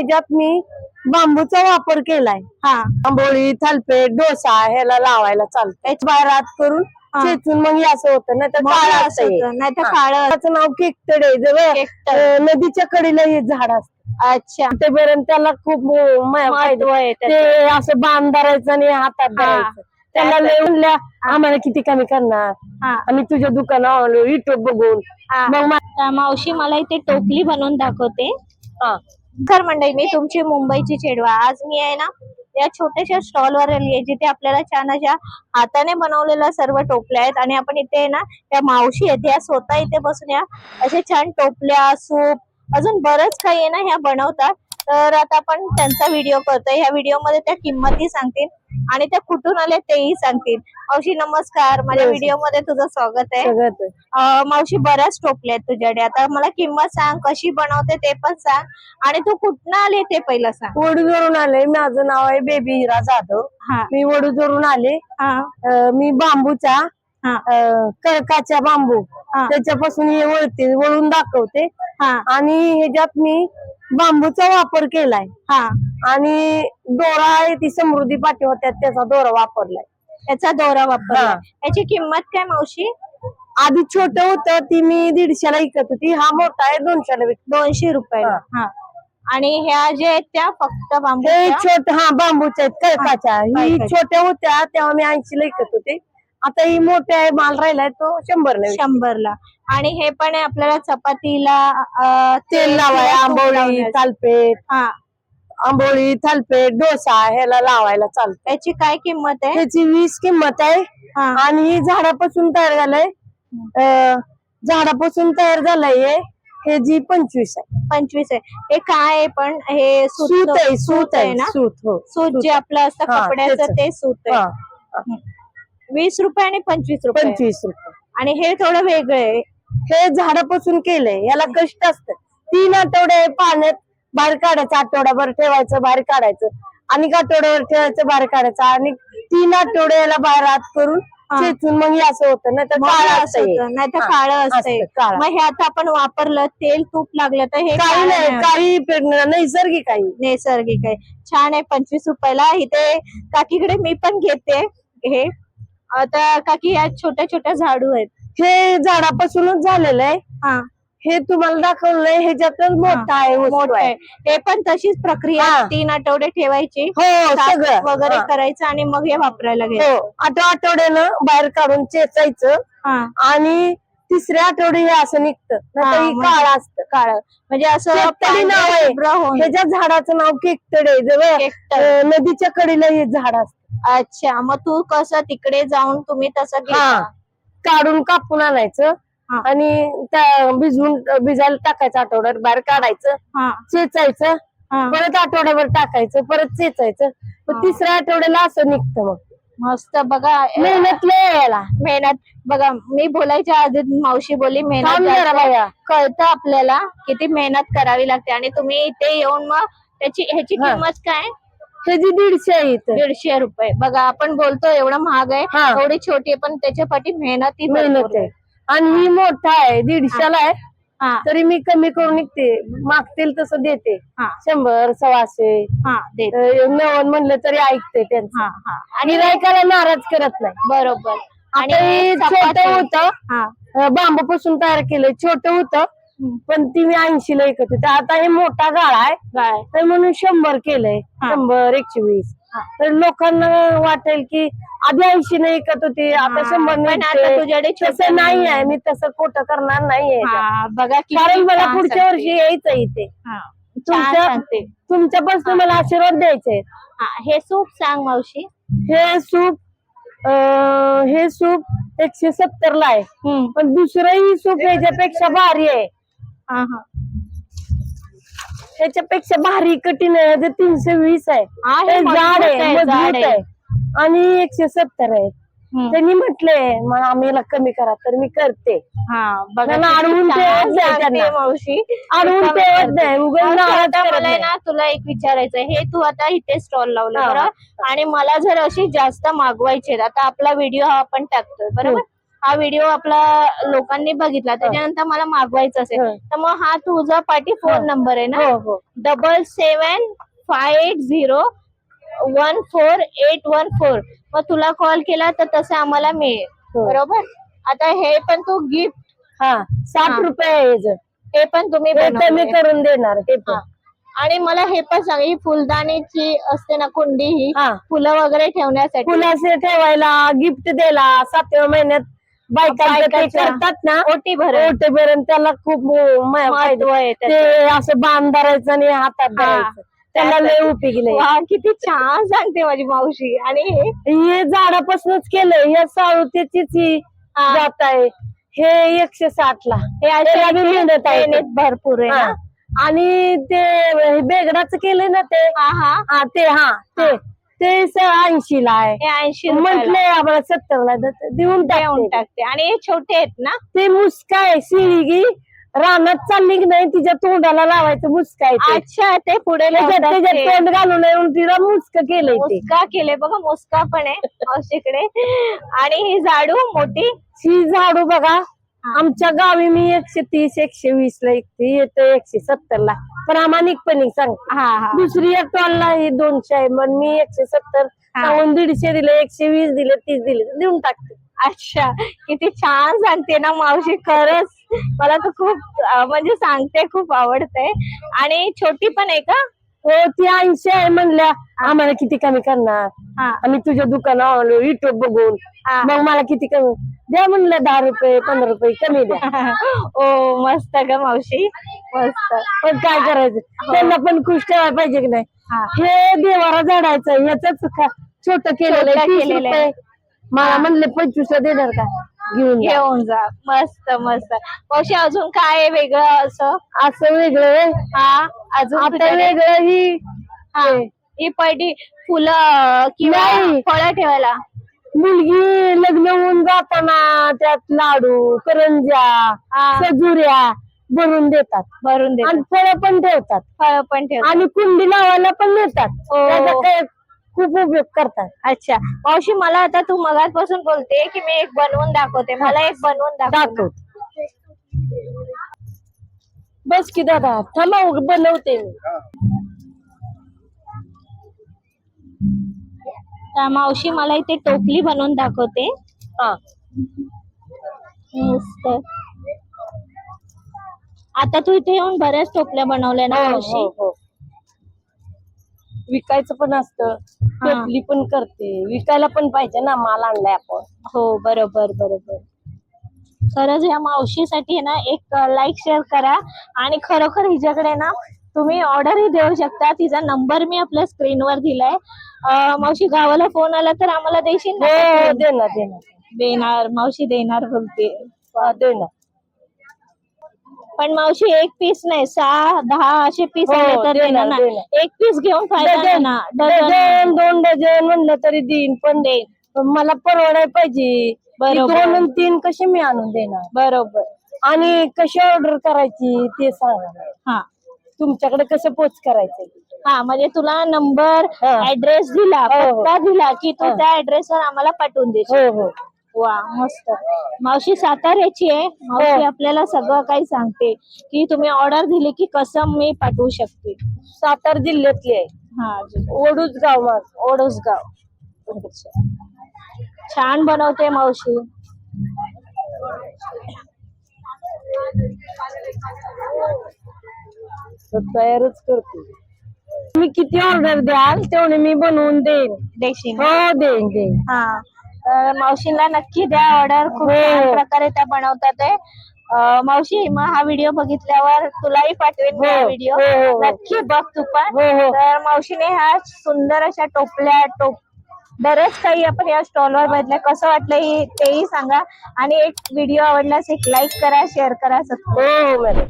ह्याच्यात मी बांबूचा वापर केलाय. हा. आंबोळी थालपेट डोसा ह्याला लावायला चालतं बाहेर आत करून. चेचून मग हे असं होतं. नाही तर काळं असं नाही तर. काळं त्याचं नाव केकतडे जवळ. केकतड. अं, नदीच्या कडेला हे झाड असतं. अच्छा. ते बरं त्याला खूप म- म- फायदे. महत्त्व आहे त्याचं. ते असं बांध धरायचं आणि हातात धरायचं. त्याला लय म्हणल्या आम्हाला किती कमी करणार? हा. आम्ही तुझ्या दुकानावर आलो युट्यूब बघून. हा. मग मा- तर मावशी मला इथे टोपली बनवून दाखवते. हा. नमस्कार मंडळी मी तुमची मुंबईची चेडवा. आज मी आहे ना या छोट्याशा स्टॉल वर आली आहे जिथे आपल्याला छान अशा हाताने बनवलेल्या सर्व टोपल्या आहेत. आणि आपण इथे आहे ना या मावशी आहेत या स्वतः इथे बसून या असे छान टोपल्या सूप अजून बरंच काही आहे ना ह्या बनवतात. तर आता आपण त्यांचा व्हिडिओ करतोय. ह्या व्हिडिओमध्ये त्या किंमती सांगतील. आणि त्या कुठून आल्या तेही सांगतील. मावशी नमस्कार. माझ्या. व्हिडिओमध्ये तुझं स्वागत आहे. अं, मावशी बऱ्याच टोपल्या आहेत तुझ्याकडे. आता मला किंमत सांग कशी बनवते ते पण सांग. आणि तू कुठनं आले ते पहिलं सांग. वडूजवरून आले. माझं नाव आहे बेबी हिरा जाधव. हा. मी वडूजवरून आले. हा. अं, मी बांबूचा हा. अं, कळकाच्या बांबू. हा. त्याच्यापासून हे वळते वळून दाखवते. हा. आणि ह्याच्यात मी बांबूचा वापर केलाय. हा. आणि दोरा आहे ती समृद्धी पाठी होत्या त्याचा दोरा वापरलाय. याचा दोरा वापरला हा. याची किंमत काय मावशी? आधी छोट होतं ती मी दीडशेला विकत होती. हा मोठा आहे दोनशेला विकत दोनशे रुपयाला. हा. आणि ह्या ज्या आहेत त्या फक्त हे बांबूच्या छोट हा बांबूच्या आहेत कळकाच्या ही. छोट्या होत्या तेव्हा मी ऐंशीला विकत होते. आता ही मोठ्या आहे माल राहिलाय तो शंभरला शंभरला. आणि हे पण आहे आपल्याला चपातीला तेल लावाय आंबोळी. थालपेट हा. आंबोळी थालपेट डोसा ह्याला लावायला चालतं याची काय किंमत आहे? त्याची वीस किंमत आहे. हा. आणि ही झाडापासून तयार झालंय. झाडापासून तयार झालंय हे जी पंचवीस आहे. पंचवीस आहे. हे काय आहे पण हे सूत आहे सूत आहे ना? सूत हो. सूत जे आपलं असतं कपड्याचं त्याचं. ते सूत आहे. वीस रुपये आणि पंचवीस रुपये. पंचवीस रुपये. आणि हे थोडं वेगळं आहे. हे झाडापासून केलंय. याला कष्ट असतं. तीन आठवडे पाण्यात बाहेर काढायचं आठवड्याभर ठेवायचं बाहेर काढायचं. आणि आठवड्यावर ठेवायचं बाहेर काढायचं. आणि तीन आठवडे याला बाहेर आत करून. चेचून मग हे असं होतं. नाही तर काळं असं असतं नाही तर काळं असतं. मग हे आता आपण वापरलं तेल तूप लागलं तर हे काही नाही. काही पेरणं नैसर्गिक आहे. नैसर्गिक आहे. छान आहे पंचवीस रुपयाला. इथे काकीकडे मी पण घेते. हे आता काकी या छोट्या छोट्या झाडू आहेत. हे झाडापासूनच झालेलं आहे. हा. हे तुम्हाला दाखवलंय ह्याच्यातच मोठा आहे मोठं आहे. हे पण तशीच प्रक्रिया. हा. तीन आठवडे ठेवायची. हो साफ सगळं. वगैरे हा. करायचं आणि मग हे वापरायला घ्यायचं. हो आठ आठवड्यानं बाहेर काढून चेचायचं हा. आणि तिसऱ्या आठवडे हे असं निघतं. हा, ही म्हणजे- काळ असतं. काळ. म्हणजे असं नाव पांढरं आहे. शुभ्र होऊन. ह्याच्या झाडाचं नाव केकतडे जवळ. अं, नदीच्या कडेला हे झाड असतं. अच्छा मग तू कसं तिकडे जाऊन तुम्ही तसं हा घेता काढून कापून आणायचं हा. आणि त्या भिजवून भिजायला टाकायचं आठवड्यात बाहेर काढायचं हा चेचायचं हा परत आठवड्याभर टाकायचं परत चेचायचं हा. मग तिसऱ्या आठवड्याला असं निघतं मग मस्त बघा मेहनत लय आहे याला मेहनत बघा मी बोलायच्या आधी मावशी बोलली मेहनत थांब जरा जास्त आहे. बाया. कळतं आपल्याला किती मेहनत करावी लागते आणि तुम्ही इथे येऊन मग त्याची ह्याची हा. किंमत काय ह्याची दीडशे आहे इथं? दीडशे रुपये. बघा आपण बोलतो एवढं महाग आहे. एवढी छोटी आहे पण मेहनत ही मेहनत भरपूर आहे. आणि ही मोठा आहे दीडशेला आहे. हा. तरी मी कमी करून निघते. मागतील तसं देते. हा. शंभर सव्वाशे हा अं, नव्वद म्हणलं तरी ऐकते त्यांचं. हा हा. आणि रायकाला नाराज करत नाही. बरोबर. आणि आता हे छोट चपाती. होतं. हा. अं, बांबूपासून तयार केलंय. छोट होतं. पण ती मी ऐंशीला ऐकत होते. आता हे मोठा गाळा आहे. तर म्हणून शंभर केलंय. शंभर एकशे वीस. तर लोकांना वाटेल की आधी ऐंशी नाही ऐकत होती. आता शंभर छोटं तसं नाही नाही आहे. मी तसं खोटं करणार नाहीये. हा बघा कारण मला पुढच्या. वर्षी यायचं इथे. हा तुमच्या तुमच्यापासून मला आशीर्वाद द्यायचे हा हे सूप सांग मावशी. हे सूप हे सूप एकशे सत्तर ला आहे पण दुसरंही सूप ह्याच्यापेक्षा भारी आहे. हा हा ह्याच्यापेक्षा भारी कठीण आहे ते तीनशे वीस आहे आहे, ते मजबूत जाड आहे आहे, जाड मजबूत आहे. आहे आणि एकशे सत्तर आहे हम्म. त्यांनी म्हटले मला आम्हाला कमी करा तर मी करते हा बघा त्यांना किती अडवून छान ठेवत नाही सांगते त्यांना. मावशी अडवून रिकामी ठेवत करते. नाही, उगाच मावशी, नाराज आता करत मला आहे नाही. ना तुला एक विचारायचं हे तू आता इथे स्टॉल लावलं हा. बरोबर आणि मला जर अशी जास्त मागवायचे आता आपला व्हिडिओ हा आपण टाकतोय बरोबर हा व्हिडिओ आपला लोकांनी बघितला त्याच्यानंतर मला मागवायचं असेल. तर मग हा तुझा पाठी फोन. नंबर आहे ना double seven five eight zero one four eight one four मग तुला कॉल केला तर तसं आम्हाला मिळेल हो. बरोबर आता हे पण तू गिफ्ट हा साठ. रुपये. हे पण तुम्ही मी. करून देणार पण. हा. आणि मला हे पण सांग ही फुलदाणीची असते ना कुंडी ही हा फुलं वगैरे ठेवण्यासाठी फुलाचे ठेवायला गिफ्ट द्यायला सातव्या महिन्यात बायकांचं ते बायकाच्या. करतात ना ओटी भर ओटे भरून त्याला खूप म- म- फायदा. महत्त्व आहे त्याचं. ते असं बांध धरायचं आणि हातात धरायचं त्याला लय उपयोगी लय. वा किती छान सांगते माझी मावशी आणि हे हे झाडापासूनच केलंय हे साळुतेचीच ही हा. जात आहे हे एकशे साठ ला हे असे त्याला बी मेहनत आहे. मेहनत भरपूर आहे हा. आणि ते बेगडाचं केलंय ना ते हा हा हा ते हा ते ते ऐंशी ला आहे. ऐंशी म्हटलंय आम्हाला सत्तर ला देऊन देऊन टाकते. आणि हे छोटे आहेत ना? ते मुस्का आहे शिळगी रानात चालली की नाही तिच्या तोंडाला लावायचं मुस्का. अच्छा ते पुढे. तोंड घालून येऊन तिला मुस्क केलंय मुस्का केले बघा मुस्का पण आहे मावशीकडे. आणि ही झाडू मोठी? ही झाडू बघा. आमच्या गावी मी एकशे तीस एकशे वीस ला एकते येतो एकशे सत्तर ला. प्रामाणिकपणे सांगते. हा दुसरी एक टॉलला ही दोनशे आहे मग मी एकशे सत्तर. सांगून दीडशे दिले एकशे वीस दिले तीस दिले तर देऊन टाकते. अच्छा किती छान सांगते ना मावशी खरंच. मला तर खूप अं, म्हणजे सांगते खूप आवडते. आणि छोटी पण आहे का? हो ती ऐंशी आहे म्हणल्या आम्हाला किती कमी करणार? हा. आम्ही तुझ्या दुकानावर आलो युट्यूब बघून. हा. मग मला किती कमी द्या म्हणलं दहा रुपये पंधरा रुपये कमी द्या. ओ मस्त ग मावशी मस्त. पण काय करायचं? त्यांना पण खुश ठेवायला पाहिजे की नाही? हा. हे देवारा झाडायचं याच छोट केलेलं छोटं आहे तीस केलेलं रुपये. आहे. मला म्हणले पंचवीस देणार का? घेऊन जा. घेऊन जा. मस्त मस्त. मावशी अजून काय आहे वेगळं असं? असं वेगळं आहे. हा अजून आता तुझ्याकडे? वेगळं ही हा. ही. पडली फुलं किंवा नाही. फळं ठेवायला. मुलगी लग्न होऊन जाताना त्यात लाडू करंज्या हा. सजुऱ्या भरून देतात. भरून दे आणि फळं पण ठेवतात. फळं पण ठेव आणि कुंडी लावायला पण नेतात. हो. त्याचा काय खूप उपयोग करतात. अच्छा. मावशी मला आता तू मगाचपासून बोलते की मी एक बनवून दाखवते. मला एक बनवून दाखव दाखव. बस की दादा थांबा बनवते मी. तर मावशी मला इथे टोपली बनवून दाखवते. हा. मस्त. आता तू इथे येऊन बऱ्याच टोपल्या बनवल्या ना हो, मावशी? हो, हो. विकायचं पण असतं. टोपली पण करते. विकायला पण पाहिजे ना माल आणलाय आपण. हो बरोबर बरोबर. खरंच या मावशीसाठी आहे ना एक लाईक शेअर करा. आणि खरोखर हिच्याकडे ना तुम्ही ऑर्डरही देऊ शकता. तिचा नंबर मी आपल्या स्क्रीनवर दिलाय. मावशी गावाला फोन आला तर आम्हाला देशील हो ना? हो, देणार देणार. देणार. मावशी देणार बोलते. हा, देणार. पण मावशी एक पीस नाही सहा दहा असे पीस हो, आले तर देणार, देणार ना? देणार. एक पीस घेऊन फायदा नाही डझन ना? डझन. डझन दोन डझन म्हणलं तरी देईन पण देईन. पण मला परवडाय पाहिजे. बरोबर. दोन आणि तीन कसे मी आणून देणार? बरोबर. आणि कशी ऑर्डर करायची ते सांगा. हा. तुमच्याकडे कसं पोच करायचं हा म्हणजे तुला नंबर. ऍड्रेस दिला हो, हो. पत्ता दिला की तू. त्या ऍड्रेसवर आम्हाला पाठवून देशील हो हो वा मस्त मावशी साताऱ्याची आहे मावशी. आपल्याला सगळं काही सांगते की तुम्ही ऑर्डर दिली की कसं मी पाठवू शकते सातारा जिल्ह्यातली आहे हा ओडूच गाव माझ ओडोसगाव अच्छा. छान बनवते मावशी तयारच करते. तुम्ही किती ऑर्डर द्याल तेवढे मी बनवून देईन. देशील? हो देईन देईन. हा. तर मावशीला नक्की द्या ऑर्डर खूप हो. छान प्रकारे त्या बनवतात आहे अं, मावशी मग हा व्हिडिओ बघितल्यावर तुलाही पाठवेन मी हा व्हिडिओ हो, हो, हो. नक्की बघ तू पण. हो हो. तर मावशीने ह्या सुंदर अशा टोपल्या टोप बरेच काही आपण या स्टॉलवर बघितलं कसं वाटलं हे तेही सांगा. आणि एक व्हिडिओ आवडल्यास एक लाईक करा शेअर करा सबस्क्राईब हो हो मॅडम